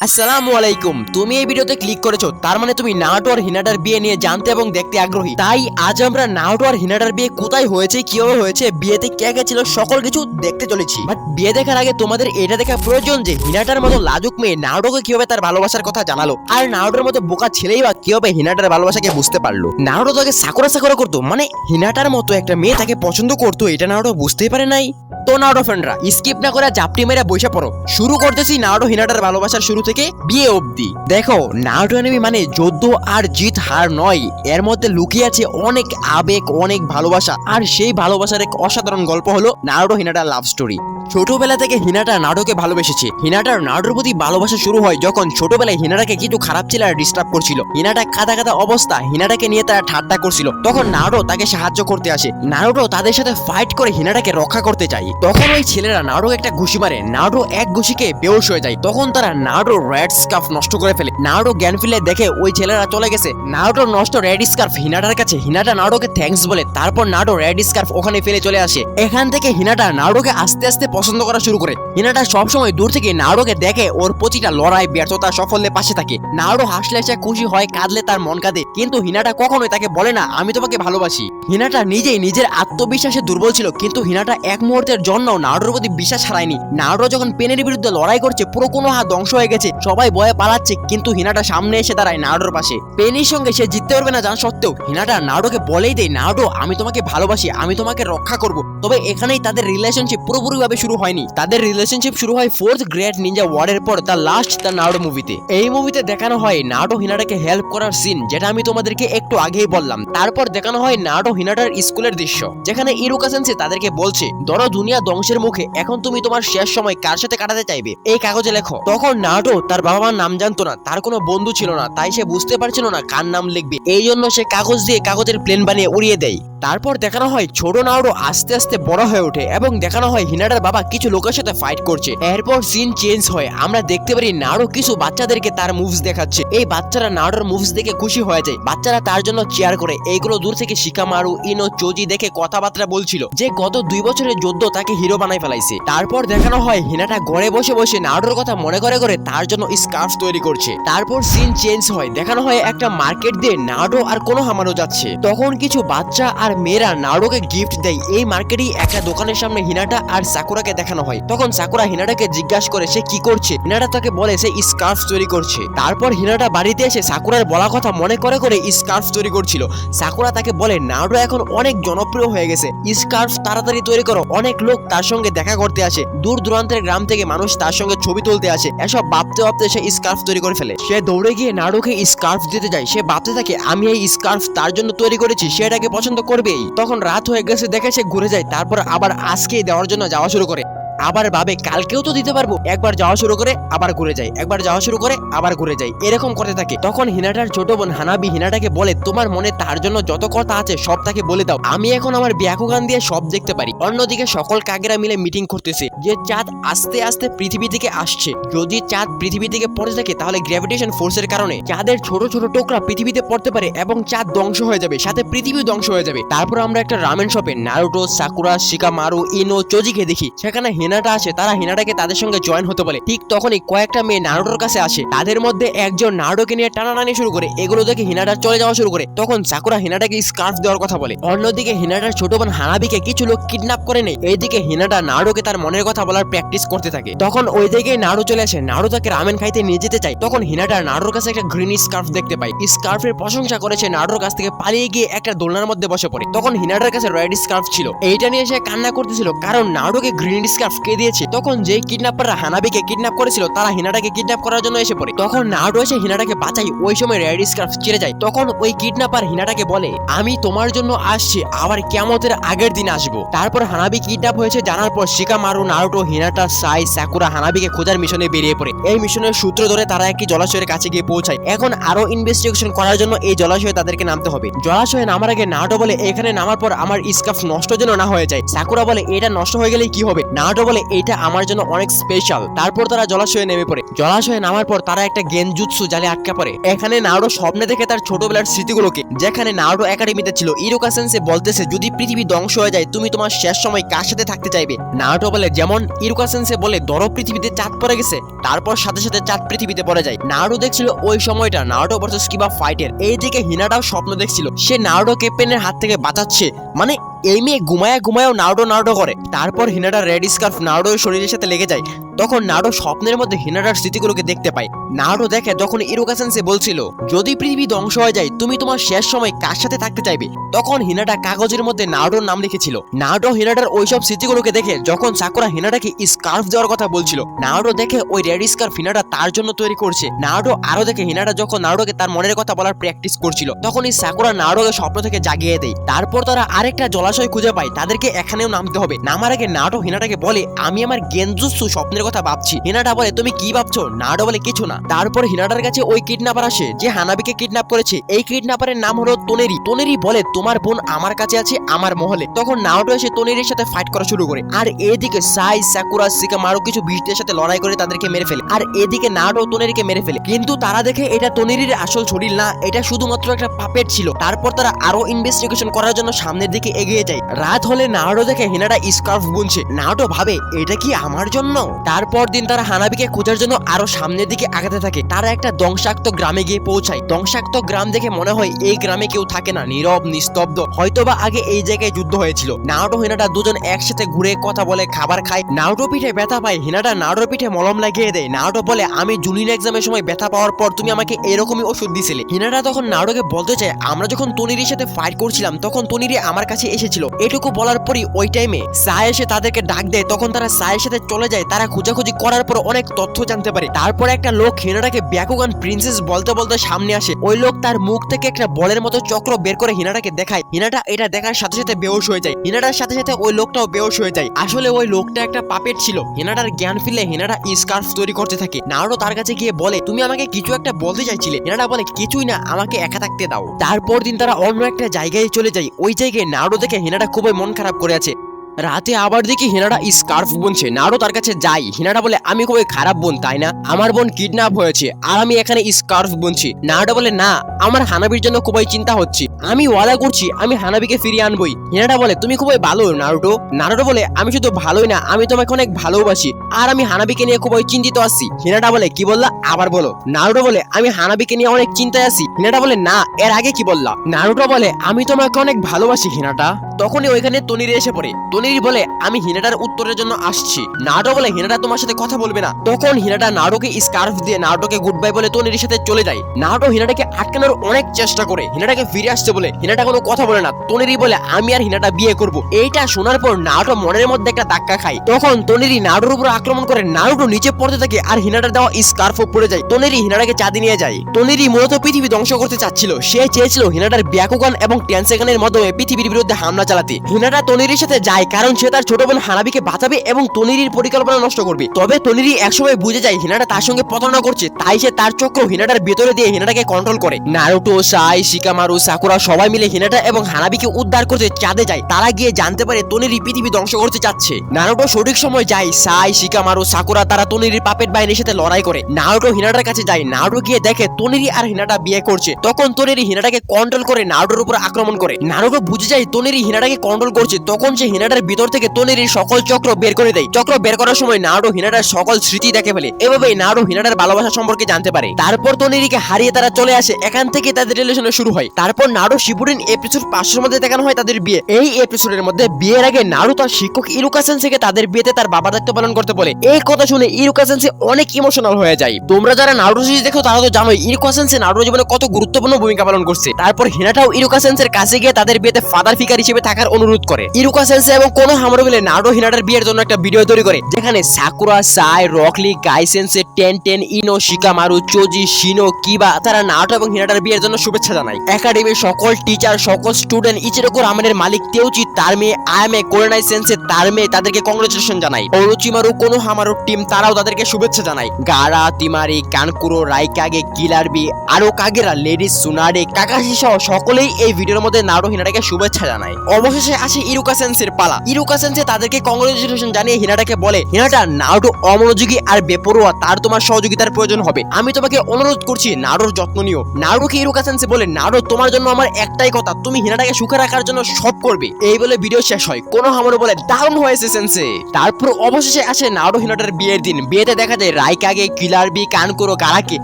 আসসালামু আলাইকুম। তুমি এই ভিডিওতে ক্লিক করেছ, তার মানে তুমি নাওটো আর হিনাটার বিয়ে নিয়ে জানতে এবং দেখতে আগ্রহী। তাই আজ আমরা নাওটো আর হিনাটার বিয়ে কোথায় হয়েছে, কীভাবে হয়েছে, বিয়েতে কে কে ছিল, সকল কিছু দেখতে চলেছি। বাট বিয়ে দেখার আগে তোমাদের এটা দেখা প্রয়োজন যে, হিনাটার মতো লাজুক মেয়ে নাওটোকে কীভাবে তার ভালোবাসার কথা জানালো, আর নাওটোর মতো বোকা ছেলেই বা কীভাবে হিনাটার ভালোবাসাকে বুঝতে পারল। নাওটো তাকে সাকুরা সাকুরা করতো মানে হিনাটার মতো একটা মেয়ে তাকে পছন্দ করতো, এটা নাওটো বুঝতেই পারে নাই। তো নাওডো ফ্রেন্ডরা স্কিপ না করে জাপটি মেরে বসে পড়ো। শুরু করতেছি নাওডো হিনাটার ভালোবাসার শুরু থেকে বিয়ে অবধি। দেখো নাওডো এনিমি মানে যুদ্ধ আর জিত হার নয়। এর মধ্যে লুকিয়ে আছে অনেক আবেগ, অনেক ভালোবাসা। আর সেই ভালোবাসার এক অসাধারণ গল্প হলো নাওডো হিনাটার লাভ স্টোরি ছোটবেলা থেকে হিনাটা নাডোকে ভালোবেসেছে। হিনাটার নাডোর প্রতি ভালোবাসা শুরু হয় যখন ছোটবেলায় হিনাটাকে কিছু খারাপ ছেলেরা ডিস্টার্ব করছিল। হিনাটা কাদা কাদা অবস্থা হিনাটাকে নিয়ে তারা ঠাট্টা করছিল। তখন নাডো তাকে সাহায্য করতে আসে। নারুটো তাদের সাথে ফাইট করে হিনাটাকে রক্ষা করতে চায়। তখন ওই ছেলেরা নাডো একটা ঘুষি মারে। নাডো এক ঘুষিকে বেউস হয়ে যায়। তখন তারা নাডো রেড স্কার্ফ নষ্ট করে ফেলে। নাডো জ্ঞান ফিলে দেখে ওই ছেলেরা চলে গেছে। নাডো নষ্ট রেড স্কার্ফ হিনাটার কাছে। হিনাটা নাডোকে থ্যাঙ্কস বলে। তারপর নাডো রেড স্কার্ফ ওখানে ফেলে চলে আসে। এখান থেকে হিনাটা নাডোকে আস্তে আস্তে পছন্দ করা শুরু করে। হিনাটা সবসময় দূর থেকে নাড়োকে দেখে ওর প্রতিটা লড়াই, ব্যর্থতা সাফল্যের পাশে থাকে। নাড়ো হাসলে সে খুশি হয়, কাঁদলে তার মন কাঁদে। কিন্তু হিনাটা কখনোই তাকে বলে না, আমি তোমাকে ভালোবাসি। হিনাটা নিজেই নিজের আত্মবিশ্বাসে দুর্বল ছিল, কিন্তু হিনাটা এক মুহূর্তের জন্য নাড়োর প্রতি বিশ্বাস হারায়নি। নাড়ো যখন পেনের বিরুদ্ধে লড়াই করছে, পুরো কোনো হাত ধ্বংস হয়ে গেছে, সবাই ভয়ে পালাচ্ছে, কিন্তু হিনাটা সামনে এসে দাঁড়ায় নাড়োর পাশে। পেনির সঙ্গে সে জিততে পারবে না জানা সত্ত্বেও, হিনাটা নাড়োকে বলেই দেয় নাড়ো আমি তোমাকে ভালোবাসি, আমি তোমাকে রক্ষা করব। তবে এখানেই তাদের রিলেশনশিপ পুরোপুরিভাবে শুরু হয়নি। তাদের রিলেশনশিপ শুরু হয় ফোর্থ গ্রেট নিনজা ওয়ার্ডের পর দ্য লাস্ট দ্য নাড়ো মুভিতে এই মুভিতে দেখানো হয় নাড়ো হিনাটাকে হেল্প করার সিন যেটা আমি তোমাদেরকে একটু আগেই বললাম। তারপর দেখানো হয় নাড়ো হিনাটার স্কুলের দৃশ্য, যেখানে ইরুকা সেন্সে তাদেরকে বলছে, ধরো দুনিয়া ধ্বংসের মুখে, এখন তুমি তোমার শেষ সময় কার সাথে কাটাতে চাইবে? এই কাগজে লেখো, তখন নাটো তার বাবা মার নাম জানতো না, তার কোনো বন্ধু ছিল না, তাই সে বুঝতে পারছিল না কার নাম লিখবে। এই জন্য সে কাগজ দিয়ে কাগজের প্লেন বানিয়ে উড়িয়ে দেয়। তারপর দেখানো হয় ছোট নাওড়ো আস্তে আস্তে বড় হয়ে ওঠে এবং দেখানো হয় হিনাটার বাবা কিছু লোকের সাথে ফাইট করছে। এরপর সিন চেঞ্জ হয়। আমরা দেখতে পারি নাড়ো কিছু বাচ্চাদেরকে তার মুভস দেখাচ্ছে। এই বাচ্চারা নাড়োর মুভস দেখে খুশি হয়ে যায়। বাচ্চারা তার জন্য চেয়ার করে। এইগুলো দূর থেকে শিকা শিকামারু, ইনো, চোজি দেখে কথাবার্তা বলছিল যে গত দুই বছরের যুদ্ধ তাকে হিরো বানাই ফেলাইছে। তারপর দেখানো হয় হিনাটা ঘরে বসে বসে নাড়োর কথা মনে করে করে তার জন্য স্কার্ফ তৈরি করছে। তারপর সিন চেঞ্জ হয়। দেখানো হয় একটা মার্কেট দিয়ে নাড়ো আর কোনো হামানো যাচ্ছে। তখন কিছু বাচ্চা আর মেয়েরা নাড়োকে গিফট দেয়। এই মার্কেটেই একটা দোকানের সামনে হিনাটা আর সাকুরাকে দেখানো হয়। তখন সাকুরা হিনাটাকে জিজ্ঞাসা করে, সে কি করছে? হিনাটা তাকে বলে, সে স্কার্ফ তৈরি করছে। তারপর হিনাটা বাড়িতে এসে সাকুরার বলা কথা মনে করে করে স্কার্ফ তৈরি করছিল। সাকুরা তাকে বলে, নাড়ো এখন অনেক জনপ্রিয় হয়ে গেছে। স্কার্ফ তাড়াতাড়ি তৈরি করো। অনেক লোক তার সঙ্গে দেখা করতে আসে। দূর দূরান্তের গ্রাম থেকে মানুষ তার সঙ্গে ছবি তুলতে আসে। এসব ভাবতে ভাবতে সে স্কার্ফ তৈরি করে ফেলে। সে দৌড়ে গিয়ে নাড়ুকে স্কার্ফ দিতে যায়। সে ভাবতে থাকে, আমি এই স্কার্ফ তার জন্য তৈরি করেছি। সে এটাকে পছন্দ করবেই তখন রাত হয়ে গেছে, দেখে সে ঘুরে যায়, তারপর আবার আজকে দেওয়ার জন্য যাওয়া শুরু করে। আবার ভাবে, কালকেও তো দিতে পারব। একবার যাওয়া শুরু করে আবার ঘুরে যায় একবার যাওয়া শুরু করে আবার ঘুরে যায় এরকম করতে থাকে। তখন হিনাটার ছোট বোন হানাবি হিনাটাকে বলে, তোমার মনে তার জন্য যত কথা আছে সব তাকে বলে দাও। আমি এখন আমার ব্যাকুগান দিয়ে সব দেখতে পারি। অন্যদিকে সকল কাকেরা মিলে মিটিং করতেছে। যে চাঁদ আস্তে আস্তে পৃথিবী থেকে আসছে। যদি চাঁদ পৃথিবী থেকে পড়ে থাকে, তাহলে গ্র্যাভিটেশন ফোর্সের কারণে চাঁদের ছোট ছোট টোকরা পৃথিবীতে পড়তে পারে এবং চাঁদ ধ্বংস হয়ে যাবে, সাথে পৃথিবী ধ্বংস হয়ে যাবে। তারপর আমরা একটা রামেন শপে নারুটো সাকুরা শিকামারু ইনো চোজিকে দেখি। সেখানে হিনাটা আসে, তারা হিনাটাকে তাদের সঙ্গে জয়েন হতে বলে। ঠিক তখনই কয়েকটা মেয়ে নারুটোর কাছে আসে। তাদের মধ্যে একজন নারুটোকে নিয়ে টানাটানি শুরু করে, এগুলো দেখে হিনাটা চলে যাওয়া শুরু করে। তখন সাকুরা হিনাটাকে স্কার্ফ দেওয়ার কথা বলে। অন্যদিকে হিনাটার ছোট বোন হানাবিকে কিছু লোক কিডন্যাপ করে নেয়। এইদিকে হিনাটা নাড়ুকে তার মনের কথা বলার প্র্যাকটিস করতে থাকে। তখন ওই দিকে নাড়ু চলে আসে। নাড়ু তাকে রামেন খাইতে নিয়ে যেতে চায়। তখন হিনাটা নাড়ুর কাছে একটা গ্রিন স্কার্ফ দেখতে পায়। স্কার্ফের প্রশংসা করেছে নাড়ুর কাছ থেকে পালিয়ে গিয়ে একটা দোলনার মধ্যে বসে পড়ে। তখন হিনাটার কাছে রেড স্কার্ফ ছিল। এইটা নিয়ে সে কান্না করতেছিল, কারণ নাড়ুকে গ্রিন স্কার্ফ কে দিয়েছে। তখন যে কিডন্যাপাররা হানাবিকে কিডন্যাপ করেছিল, তারা হিনাটাকে কিডন্যাপ করার জন্য এসে পড়ে। তখন নাড়ু এসে হিনাটাকে বাঁচাই, ওই সময় রেড স্কার্ফ ছিঁড়ে যায়। তখন ওই কিডন্যাপার হিনাটাকে বলে, আমি তোমার জন্য আসছি, আবার কেমতের আগের দিন আসব। তারপর হানাবি কিডন্যাপ হয়েছে, জানার পর শিকামারু নারুটো, হিনাটা, সাই, সাকুরা হানাবিকে খোঁজার মিশনে বেরিয়ে পড়ে। এই মিশনের সূত্র ধরে তারা একটি জলাশয়ের কাছে গিয়ে পৌঁছায়। এখন আরও ইনভেস্টিগেশন করার জন্য এই জলাশয়ে তাদেরকে নামতে হবে। জলাশয়ে নামার আগে নাটো বলে, এখানে নামার পর আমার স্কার্ফ নষ্ট যেন না হয়ে যায়। সাকুরা বলে, এটা নষ্ট হয়ে গেলে কি হবে? নাটো বলে এটা আমার জন্য অনেক স্পেশাল তারপর তারা জলাশয়ে নেমে পড়ে। জলাশয়ে নামার পর তারা একটা গেনজুৎসু জালে আটকা পড়ে। এখানে নারুটো স্বপ্নে দেখে তার ছোটবেলার স্মৃতিগুলোকে, যেখানে নারুটো একাডেমিতে ছিল। ইরোকা সেন্সে বলতেছে, যদি পৃথিবী ধ্বংস হয়ে যায়, তুমি তোমার শেষ সময় কার সাথে থাকতে চাইবে? নারুটো বলে, যেমন ইরোকা সেন্সে বলে, ধরো পৃথিবীতে চাঁদ পড়ে গেছে, তারপর সাথে সাথে চাঁদ পৃথিবীতে পড়ে যায়। নারুটো দেখছিল ওই সময়টা নারুটো ভার্সেস কিবা ফাইটের এইদিকে হিনাটাও স্বপ্ন দেখছিল। সে নারুটো ক্যাপ্টেনের হাত থেকে বাঁচাচ্ছে। মানে এই মেয়ে ঘুমায়া ঘুমায়াও নারুটো নারুটো করে। তারপর হিনাটা রেড স্কার্ফ নারুটোর শরীরের সাথে লেগে যায়। তখন নারুটো স্বপ্নের মধ্যে হিনাটার স্মৃতিগুলোকে দেখতে পায়। নারুটো দেখে যখন ইরোকা সেন্সে বলছিল, যদি পৃথিবী ধ্বংস হয়ে যায়, তুমি তোমার শেষ সময় কার সাথে থাকতে চাইবে? তখন হিনাটা কাগজের মধ্যে নারুটোর নাম লিখেছিল। নারুটো হিনাটার ওইসব স্মৃতিগুলোকে দেখে যখন সাকুরা হিনাটাকে স্কার্ফ দেওয়ার কথা বলছিল নারুটো দেখে ওই রেড স্কার্ফ হিনাটা তার জন্য তৈরি করছে। নারুটো আরও দেখে হিনাটা যখন নারুটোকে তার মনের কথা বলার প্র্যাকটিস করছিল তখন এই সাকুরা নারুটোকে স্বপ্ন থেকে জাগিয়ে দেয়। তারপর তারা আরেকটা জলাশয় খুঁজে পায়, তাদেরকে এখানেও নামতে হবে। নামার আগে নাটো হিনাটাকে বলে, আমি আমার গেঞ্জুসু স্বপ্নের ভাবছি। হিনাটা বলে, তুমি কি ভাবছ? নাটো বলে, কিছু না। তারপর হিনাটার কাছে ওই কিডন্যাপার আসে, যে হানাবিকে কিডন্যাপ করেছে। এই কিডন্যাপারের নাম হলো তোনেরি। তোনেরি বলে, তোমার বোন আমার কাছে আছে, আমার মহলে। তখন নাওটো এসে তোনেরির সাথে ফাইট করা শুরু করে। আর এদিকে সাই, সাকুরা সিকা মারো কিছু বিশদের সাথে লড়াই করে তাদেরকে মেরে ফেলে। আর এদিকে নাটো তোনেরিকে মেরে ফেলে। কিন্তু তারা দেখে এটা তোনেরির আসল শরীর না, এটা শুধুমাত্র একটা পাপেট ছিল। তারপর তারা আরও ইনভেস্টিগেশন করার জন্য সামনের দিকে এগিয়ে যায়। রাত হলে নাওটো দেখে হিনাটা স্কার্ফ বুনছে। নাওটো ভাবে, এটা কি আমার জন্য? তারপর দিন তারা হানাবিকে খোঁজার জন্য আরও সামনের দিকে আগাতে থাকে। তারা একটা ধ্বংসাক্ত গ্রামে গিয়ে পৌঁছায়। ধ্বংসাক্ত গ্রাম দেখে মনে হয় এই গ্রামে কেউ থাকে না, নীরব, নিস্তব্ধ। হয়তোবা আগে এই জায়গায় যুদ্ধ হয়েছিল। নাওটো হিনাটা দুজন একসাথে ঘুরে কথা বলে, খাবার খায়। নাওটো পিঠে ব্যথা পায়। হিনাটা নাওটোর পিঠে মলম লাগিয়ে দেয়। নাওটো বলে, আমি জুনিয়র এক্সামের সময় ব্যথা পাওয়ার পর তুমি আমাকে এরকমই ওষুধ দিছিলে। হিনাটা তখন নাওটোকে বলতে চায়, আমরা যখন তনিরির সাথে ফাইট করছিলাম, তখন তনিরি আমার কাছে এসেছিল। এটুকু বলার পরই ওই টাইমে সায় এসে তাদেরকে ডাক দেয়। তখন তারা সায়ের সাথে চলে যায়। তারা খোঁজাখুঁজি করার পর অনেক তথ্য জানতে পারে। তারপর একটা লোক হিনাটাকে ব্যাকুগান প্রিন্সেস বলতে বলতে সামনে আসে। ওই লোক তার মুখ থেকে একটা বলের মতো চক্র বের করে হিনাটাকে দেখায়। হিনাটা এটা দেখার সাথে সাথে বেহোশ হয়ে যায়। হিনাটার সাথে সাথে ওই লোকটাও বেহোশ হয়ে যায়। আসলে ওই লোকটা একটা পাপেট ছিল। হিনাটার জ্ঞান ফিরলে হিনাটা স্কার্ফ তৈরি করতে থাকে। নারো তার কাছে গিয়ে বলে, তুমি আমাকে কিছু একটা বলতে চাইছিলে। হিনাটা বলে, কিছুই না, আমাকে একা থাকতে দাও। তারপর দিন তারা অন্য একটা জায়গায় চলে যায়। ওই জায়গায় নারো দেখে হিনাটা খুবই মন খারাপ করে আছে। রাতে আবার দেখি হিনাটা স্কার্ফ বুনছে। নারও তার কাছে যাই। হিনাটা বলে, আমি খুবই খারাপ বোন, তাই না? আমার বোন কিডন্যাপ হয়েছে, আর আমি এখানে স্কার্ফ বুনছি। নারোটা বলে, না, আমার হানাবির জন্য খুবই চিন্তা হচ্ছে। আমি ওয়াদা করছি, আমি হানাবিকে ফিরিয়ে আনবই। হিনাটা বলে, তুমি খুবই ভালো নারুটো নারুটো বলে, আমি শুধু ভালোই না, আমি তোমাকে অনেক ভালোবাসি, আর আমি হানাবিকে নিয়ে খুবই চিন্তিত আছি। হিনাটা বলে, কি বললা? আবার বলো। নারুটো বলে, আমি হানাবিকে নিয়ে অনেক চিন্তায় আছি। হিনাটা বলে, না, এর আগে কি বললা? নারুটো বলে, আমি তোমাকে অনেক ভালোবাসি, হিনাটা। তখনই ওইখানে তনিরে এসে পড়ে। তনির বলে আমি হিনাটার উত্তরের জন্য আসছি। নাটো বলে হিনাটা তোমার সাথে কথা বলবে না। তখন হিনাটা নাটোকে স্কার্ফ দিয়ে নাটোকে গুড বাই বলে তনির সাথে চলে যায়। নাটো হিনাটাকে আটকানোর অনেক চেষ্টা করে। হিনাটাকে ফিরে আসছে বলে হিনাটা কোনো কথা বলে না। তনিরি বলে, আমি আর হিনাটা বিয়ে করব। এইটা শোনার পর নাটো মনের মধ্যে একটা ধাক্কা খায়। তখন তনিরি নাটোর উপর আক্রমণ করে। নারুটো নিচে পড়তে থাকে আর হিনাটার দেওয়া স্কার্ফও পড়ে যায়। তনিরি হিনাটাকে চাঁদি নিয়ে যায়। তনিরি মূলত পৃথিবী ধ্বংস করতে চাচ্ছিল। সে চেয়েছিল হিনাটার ব্যাকুগান এবং টেনসেগানের মাধ্যমে পৃথিবীর বিরুদ্ধে হামলা চালাতে। হিনাটা তনিরির সাথে যায় কারণ সে তার ছোট বোন হানাবিকে বাঁচাবে এবং তনিরির পরিকল্পনা নষ্ট করবে। তবে তনিরি একসময় বুঝে যায় হিনাটা তার সঙ্গে প্রতারণা করছে, তাই সে তার চক্র হিনাটার ভেতরে দিয়ে হিনাটাকে কন্ট্রোল করে। নারুটো, সাই, শিকামারু, সাকুরা সবাই মিলে হিনাটা এবং হানাবিকে উদ্ধার করতে চাঁদে যায়। তারা গিয়ে জানতে পারে তনিরি পৃথিবী ধ্বংস করতে চাচ্ছে। নারুটো সঠিক সময় যায়, সাই, শিকামারু, সাকুরা তারা তনিরির পাপের বাহিনীর সাথে লড়াই করে। নারুটো হিনাটার কাছে যায়, নারুটো গিয়ে দেখে তনিরি আর হিনাটা বিয়ে করছে। তখন তনিরি হিনাটাকে কন্ট্রোল করে, নারুটোর উপর আক্রমণ করে। নারুটো বুঝে যায় তনিরি হিনাটাকে কন্ট্রোল করছে, তখন সে হিনাটার ভিতর থেকে তনিরির সকল চক্র বের করে দেয়। চক্র বের করার সময় নারুটো হিনাটার সকল স্মৃতি দেখে ফেলে। এভাবেই নারুটো হিনাটার ভালোবাসা সম্পর্কে জানতে পারে। তারপর তনিরিকে হারিয়ে তারা চলে আসে। এখান থেকে তাদের রিলেশন শুরু হয়। তারপর নারু শিবুরিন এপিসোড পাঁচশোর মধ্যে দেখানো হয় তাদের বিয়ে। এই এপিসোডের মধ্যে বিয়ের আগে নারু তার শিক্ষক ইরুকা সেন্সেকে তাদের বিয়েতে তার বাবা দায়িত্ব পালন করতে বলে। এই কথা শুনে ইরুকা সেন্সে অনেক ইমোশনাল হয়ে যায়। তোমরা যারা নারুটো সিরিজ দেখো, তারা তো জানোই ইরুকা সেন্সে নারুটো জীবনে কত গুরুত্বপূর্ণ ভূমিকা পালন করছে। তারপর হিনাটাও ইরুকা সেন্সের কাছে গিয়ে তাদের বিয়েতে ফাদার ফিগার হিসেবে থাকার অনুরোধ করে। ইরুকা সেন্সে এবং কোনো হামরো মিলে নারুটো হিনাটার বিয়ের জন্য একটা ভিডিও তৈরি করে, যেখানে Sakura, Sai, Rock Lee, Guy Sensei, Tenten, Ino, Shikamaru, Choji, Shino, Kiba, তারা নাটো এবং হিনাটার বিয়ের জন্য শুভেচ্ছা জানায়। একাডেমির সকল টিচার সকল স্টুডেন্ট ইচিরোকো রামেনের মালিক তেউচি, তার মেয়ে আয়ামে, কোরেনাই সেন্সে, তার মেয়ে তাদেরকে কংগ্রেচুলেশন জানায়। অরুচিমারু কোনো হামারু টিম তারাও তাদেরকে শুভেচ্ছা জানায়। গারা তিমারি, কানকুরো, রাইকাগে কিলারবি আরও কাগেরা, লেডিস সুনারে কাকাশি সহ সকলেই এই ভিডিওর মধ্যে নারো হিনাটাকে শুভেচ্ছা জানায়। অবশেষে আসে ইরুকা সেন্সের পালা। ইরুকা সেন্সে তাদেরকে কংগ্রেচুলেশন জানিয়ে হিনাটাকে বলে, হিনাটা নারুটো অমনোযোগী আর বেপরোয়া, তার তোমার সহযোগিতার প্রয়োজন হবে। আমি তোমাকে অনুরোধ করছি, নারুর যত্ন নিও। নারুকে ইরুকা সেন্সে বলে, নারু, তোমার জন্য আমার একটাই কথা, তুমি হিনাটাকে সুখে রাখার জন্য সব করবে। এই বলে ভিডিও শেষ হয়। কোনো হামরো বলে, দারুণ হয়েছে সেন্সে। তারপর অবশেষে আসে নারু হিনাটার বিয়ের দিন। বিয়েতে দেখা যায়, রাইকাগে বি কানকুরো, গারাকে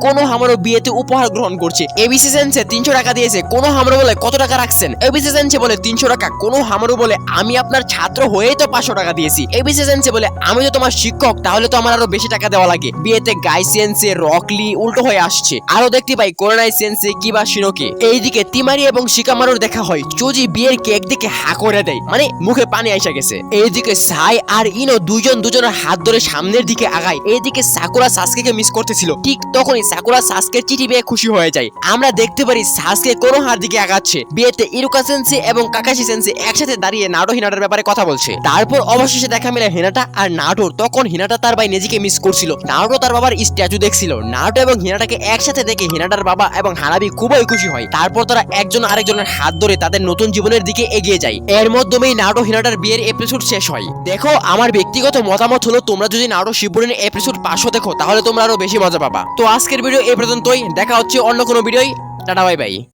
কোনো হামরো বিয়েতে উপহার গ্রহণ করছে। এবিসি সেন্সে তিনশো টাকা দিয়েছে, কোনো হামরো বলে, কত টাকা রাখছেন? এবিসি সেন্সে বলে, তিনশো টাকা। কোনো হামরো বলে, আমি আপনার ছাত্র হয়েই তো পাঁচশো টাকা দিয়েছি। এবিসি সেন্সে বলে, আমি তো তোমার শিক্ষক, তাহলে তো আমার আরও বেশি টাকা দেওয়া লাগে। বিয়েতে গাই সেন্সে রকলি উল্টো হয়ে আসছে। আরও দেখতে পাই, করোনাই সেন্সে কিবা শিরোকে। এইদিকে তিমারি এবং শিকামারুর দেখা হয়। চুজি বিয়ের কেক দিকে হা করে দেয়। মানে মুখে পানি আইসা গেছে। এইদিকে সাই আর ইনো দুজন দুজনের হাত ধরে সামনের দিকে আগায়। এইদিকে সাকুরা সাসকে মিস করতেছিল। ঠিক তখনই সাকুরা সাসকে চিঠি পেয়ে খুশি হয়ে যায়। আমরা দেখতে পারি, সাসকে কোনো হার দিকে আগাচ্ছে। বিয়েতে ইরুকা সেন্সি এবং কাকাশি সেন্সি একসাথে দাঁড়িয়ে নাটো হিনাটার ব্যাপারে কথা বলছে। তারপর অবশেষে দেখা মিলে হিনাটা আর নাটোর। তখন হিনাটা তার ভাই নেজিকে মিস করছিল। নাটো তার বাবার স্ট্যাচু দেখছিল। নাটো এবং হিনাটাকে একসাথে দেখে হিনাটার বাবা এবং হারাবি খুবই খুশি হয়। তারপর তারা একজন আরেকজনের হাত ধরে তাদের নতুন জীবনের দিকে এগিয়ে যায়। এর মাধ্যমেই নাটো হিনাটার বিয়ের এপিসোড শেষ হয়। দেখো, আমার ব্যক্তিগত মতামত হলো, তোমরা যদি নাটো শিবপুরের এপিসোড পাঁচশো দেখো, তাহলে তোমরা আরও বেশি মজা পাবা। তো আজকের ভিডিও এই পর্যন্তই। দেখা হচ্ছে অন্য কোনো ভিডিওই টাটা বাই বাই